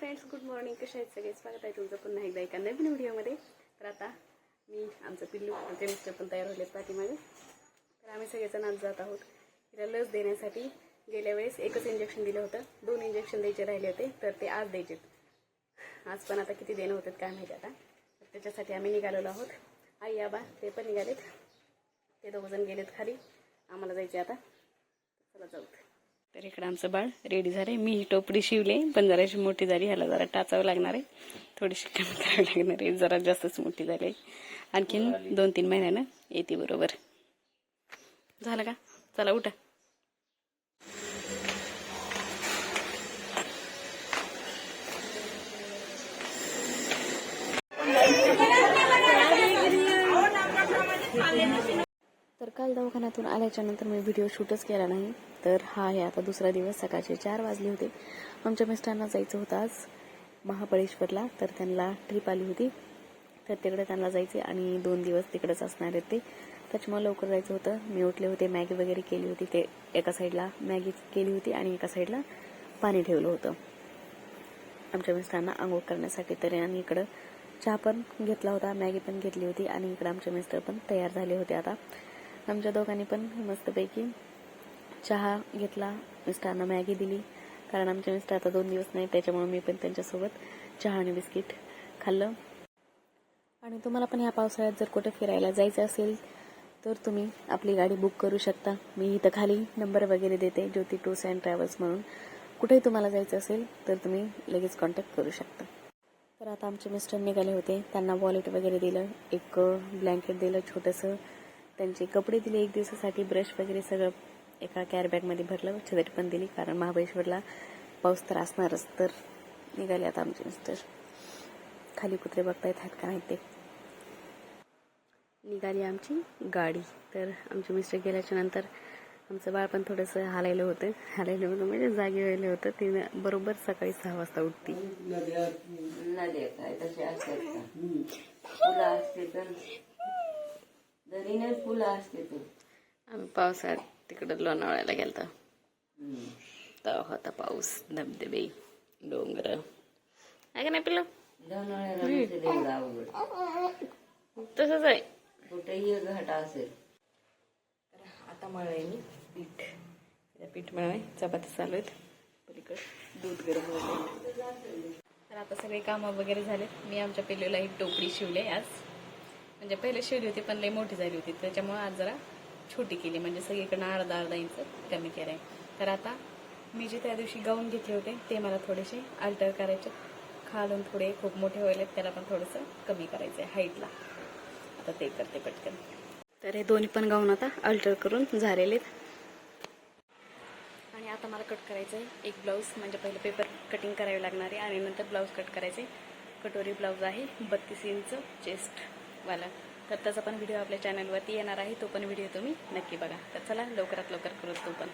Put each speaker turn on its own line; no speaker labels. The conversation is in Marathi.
फ्रेंड्स गुड मॉर्निंग कसे आहेत सगळे? स्वागत आहे तुमचं पुन्हा एकदा एका नवीन व्हिडिओमध्ये. तर आता मी आमचं पिल्लू आमचे मिस्टर पण तयार होलेत पाठीमागे. तर आम्ही सगळेजण आज जात आहोत तिला लस देण्यासाठी. गेल्या वेळेस एकच इंजेक्शन दिलं होतं. दोन इंजेक्शन द्यायचे राहिले होते तर ते आज द्यायचे आज पण आता किती देणं होतात काय माहिती आता. तर त्याच्यासाठी आम्ही निघालेलो आहोत. आई आबा ते पण निघालेत. ते दोघंजण गेलेत खाली. आम्हाला जायचे आता. चला जाऊ. तर इकडं आमचं बाळ रेडी झालंय. मी ही टोपडी शिवले पण जराशी मोठी झाली. ह्याला जरा टाचावं लागणार आहे. थोडीशी कमी करावी लागणार आहे. जरा जास्तच मोठी झाली आहे. आणखीन दोन तीन महिन्यानं येते बरोबर. झालं का? चला उठा. तर काल दवाखान्यातून आल्याच्यानंतर मी व्हिडिओ शूटच केला नाही. तर हा आहे आता दुसरा दिवस सकाळचे चार वाजले होते. आमच्या मिस्टरांना जायचं होतं आज महाबळेश्वरला तर त्यांना ट्रीप आली होती. तर तिकडे त्यांना जायचे आणि दोन दिवस तिकडेच असणार आहेत ते. त्याच्यामुळे लवकर जायचं होतं. मी उठले होते मॅगी वगैरे केली होती. ते एका साईडला मॅगी केली होती आणि एका साईडला पाणी ठेवलं होतं. आमच्या मिस्टरांना आंघोळ करण्यासाठी तरी आणि इकडं चहा पण घेतला होता मॅगी पण घेतली होती आणि इकडं आमचे मिस्टर पण तयार झाले होते आता. आमच्या दोघांनी पण मस्तपैकी चहा घेतला मिस्टरांना मॅगी दिली. कारण आमच्या मिस्टर आता दोन दिवस नाही त्याच्यामुळे मी पण त्यांच्यासोबत चहा आणि बिस्किट खाल्लं. आणि तुम्हाला पण या पावसाळ्यात जर कुठे फिरायला जायचं असेल तर तुम्ही आपली गाडी बुक करू शकता. मी इथं खाली नंबर वगैरे देते ज्योती टूर्स अँड ट्रॅव्हल्स म्हणून. कुठेही तुम्हाला जायचं असेल तर तुम्ही लगेच कॉन्टॅक्ट करू शकता. तर आता आमचे मिस्टर निघाले होते. त्यांना वॉलेट वगैरे दिलं एक ब्लँकेट दिलं छोटंसं. त्यांचे कपडे दिले एक दिवसासाठी ब्रश वगैरे सगळं एका कॅर बॅगमध्ये भरलं छत्री पण दिली कारण महाबळेश्वरला पाऊस तर असणारच तर निघाले आता आमचे मिस्टर. खाली कुत्रे बघता येत आहेत का नाही ते. निघाली आमची गाडी. तर आमचे मिस्टर गेल्याच्यानंतर आमचं बाळ पण थोडंसं हालायलं होतं. हालायलं होतं म्हणजे जागे व्हायला होतं. ती बरोबर सकाळी सहा वाजता उठती.
नद्या काय तसे असतात का? फुलं असते तर. दरीने फुलं असते तर.
आम्ही पावसाळ्यात तिकडं लोणावळ्याला गेलतो. तेव्हा होता पाऊस धबधबे डोंगर. आहे का नाही पिल्लं?
अवघड.
तसंच आहे.
कुठेही घाटा असेल.
तर आता मळाय मी पीठ. पीठ मळाय. चपाती चालू आहेत. पलीकडे दूध गरम झाले तर आता सगळे कामं वगैरे झाले मी आमच्या पिल्लूला एक टोपडी शिवले आज. म्हणजे पहिले शिवली होती पण लई मोठी झाली होती. त्याच्यामुळे आज जरा छोटी केली म्हणजे सगळीकडनं अर्धा अर्धा इंच कमी केलं आहे तर आता मी जे त्या दिवशी गाऊन घेतले होते ते मला थोडेसे अल्टर करायचे. खालून थोडे खूप मोठे व्हायले त्याला पण थोडंसं कमी करायचं आहे हाईटला आता ते करते पटकन. तर हे दोन्ही पण गाऊन आता अल्टर करून झालेले आणि आता मला कट करायचं आहे एक ब्लाऊज म्हणजे पहिले पेपर कटिंग करावी लागणार आहे आणि नंतर ब्लाऊज कट करायचे कटोरी ब्लाऊज आहे बत्तीस इंच चेस्टवाला तर त्याचा पण व्हिडिओ आपल्या चॅनलवरती येणार आहे तो पण व्हिडिओ तुम्ही नक्की बघा. तर चला लवकरात लवकर करू तो पण.